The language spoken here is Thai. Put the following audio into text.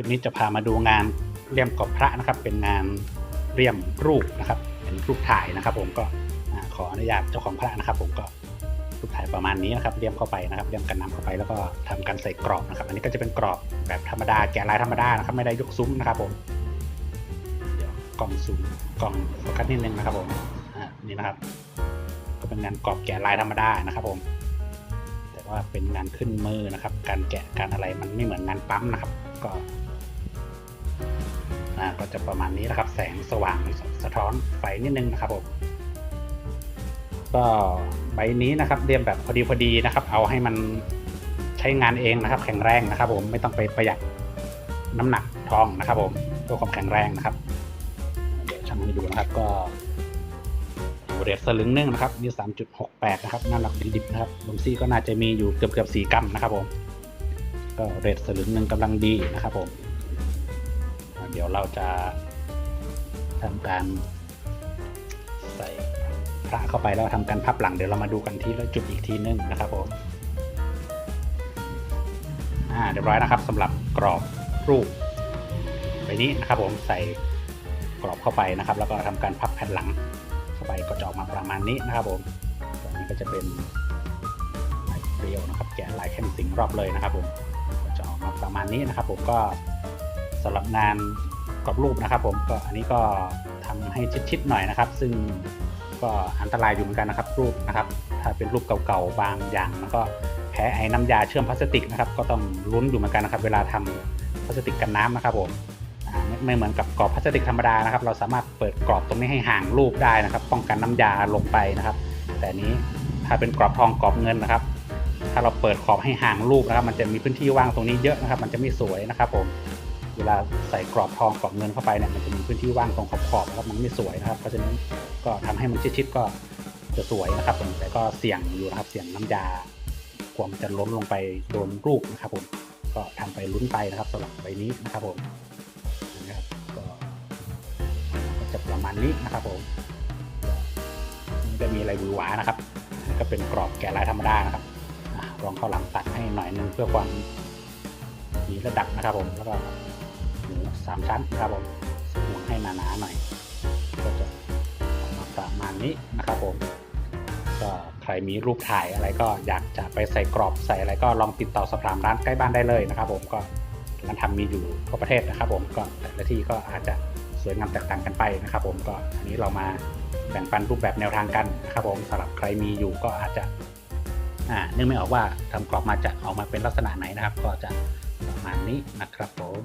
ลิปนี้จะพามาดูงานเลี่ยมกอบพระนะครับ เป็นงานเลี่ยมรูปนะครับ เป็นรูปถ่ายนะครับ ผมก็ขออนุญาตเจ้าของพระนะครับ ผมก็รูปถ่ายประมาณนี้นะครับเลี่ยมเข้าไปนะครับเลี่ยมกันน้ำเข้าไปแล้วก็ทำการใส่กรอบนะครับ อันนี้ก็จะเป็นกรอบแบบธรรมดาแกะลายธรรมดานะครับ ไม่ได้ยกซุ้มนะครับ ผมเดี๋ยวกล่องซูมกล่องโฟกัสนิดนึงนะครับ ผมนี่นะครับ ก็เป็นงานกรอบแกะลายธรรมดานะครับ ผม แต่ว่าเป็นงานขึ้นมือนะครับ การแกะการอะไรมันไม่เหมือนงานปั๊มนะครับ ก็ อ่าก็จะประมาณนี้นะครับ แสงสว่างสะท้อนไฟนิดนึงนะครับผมก็ใบนี้นะครับเรียมแบบพอดีพอดีนะครับ เอาให้มันใช้งานเองนะครับ แข็งแรงนะครับ ผมไม่ต้องไปประหยัดน้ำหนักทองนะครับ ผมเพื่อความแข็งแรงนะครับเดี๋ยวช่างให้ดูนะครับก็เรทสลึงหนึ่งนะครับมีสามจุดหกแปดนะครับน้ำหนักดิบๆนะครับลมซี่ก็น่าจะมีอยู่เกือบเกือบสี่กรัมนะครับผมก็เรทสลึงหนึ่งกำลังดีนะครับผม เดี๋ยวเราจะทำการใส่พระเข้าไปแล้วทำการพับหลังเดี๋ยวเรามาดูกันทีละจุดอีกทีนึงนะครับผมอ่าเรียบร้อยนะครับสำหรับกรอบรูปใบนี้นะครับผมใส่กรอบเข้าไปนะครับ แล้วก็ทำการพับแผ่นหลังเข้าไปก็จะออกมาประมาณนี้นะครับผมตัวนี้ก็จะเป็นลายเปรียวนะครับ แกะลายแค่นสิงรอบเลยนะครับผมก็จะออกมาประมาณนี้นะครับ ผมก็ สำหรับงานกรอบรูปนะครับ ผมก็อันนี้ก็ทำให้ชิดๆหน่อยนะครับ ซึ่งก็อันตรายอยู่เหมือนกันนะครับ รูปนะครับ ถ้าเป็นรูปเก่าๆบางอย่างแล้วก็แพ้ไอ้น้ำยาเชื่อมพลาสติกนะครับ ก็ต้องลุ้นอยู่เหมือนกันนะครับ เวลาทำพลาสติกกันน้ำนะครับ ผมไม่เหมือนกับกรอบพลาสติกธรรมดานะครับ เราสามารถเปิดกรอบตรงนี้ให้ห่างรูปได้นะครับ ป้องกันน้ำยาลงไปนะครับ แต่นี้ถ้าเป็นกรอบทองกรอบเงินนะครับ ถ้าเราเปิดขอบให้ห่างรูปนะครับ มันจะมีพื้นที่ว่างตรงนี้เยอะนะครับ มันจะไม่สวยนะครับผม เวลาใส่กรอบทองกรอบเงินเข้าไปเนี่ยมันจะมีพื้นที่ว่างตรงขอบขอบๆนะครับมันไม่สวยนะครับ เพราะฉะนั้นก็ทำให้มันชิดๆก็จะสวยนะครับผมแต่ก็เสี่ยงอยู่นะครับเสี่ยงน้ำยากลัวมันจะล้นลงไปโดนรูปนะครับผมก็ทำไปลุ้นไปนะครับสำหรับใบนี้นะครับผมนะครับก็จะประมาณนี้นะครับผมไม่ได้มีอะไรหวือหวานะครับ ก็เป็นกรอบแกะลายธรรมดานะครับลองเข้าหลังตัดให้หน่อยนึงเพื่อความมีระดับนะครับผมแล้วก็ หมูสามชั้นครับผมหมูให้หนาๆหน่อย ก็จะออกมาประมาณนี้นะครับผมก็ใครมีรูปถ่ายอะไรก็อยากจะไปใส่กรอบใส่อะไรก็ลองติดต่อสอบถามร้านใกล้บ้านได้เลยนะครับ ผมก็ร้านทำมีอยู่ทั่วประเทศนะครับ ผมก็แต่ละที่ก็อาจจะสวยงามแตกต่างกันไปนะครับ ผมก็อันนี้เรามาแบ่งปันรูปแบบแนวทางกันนะครับ ผมสำหรับใครมีอยู่ก็อาจจะอ่านึกไม่ออกว่าทำกรอบมาจะออกมาเป็นลักษณะไหนนะครับ ก็จะประมาณนี้นะครับผม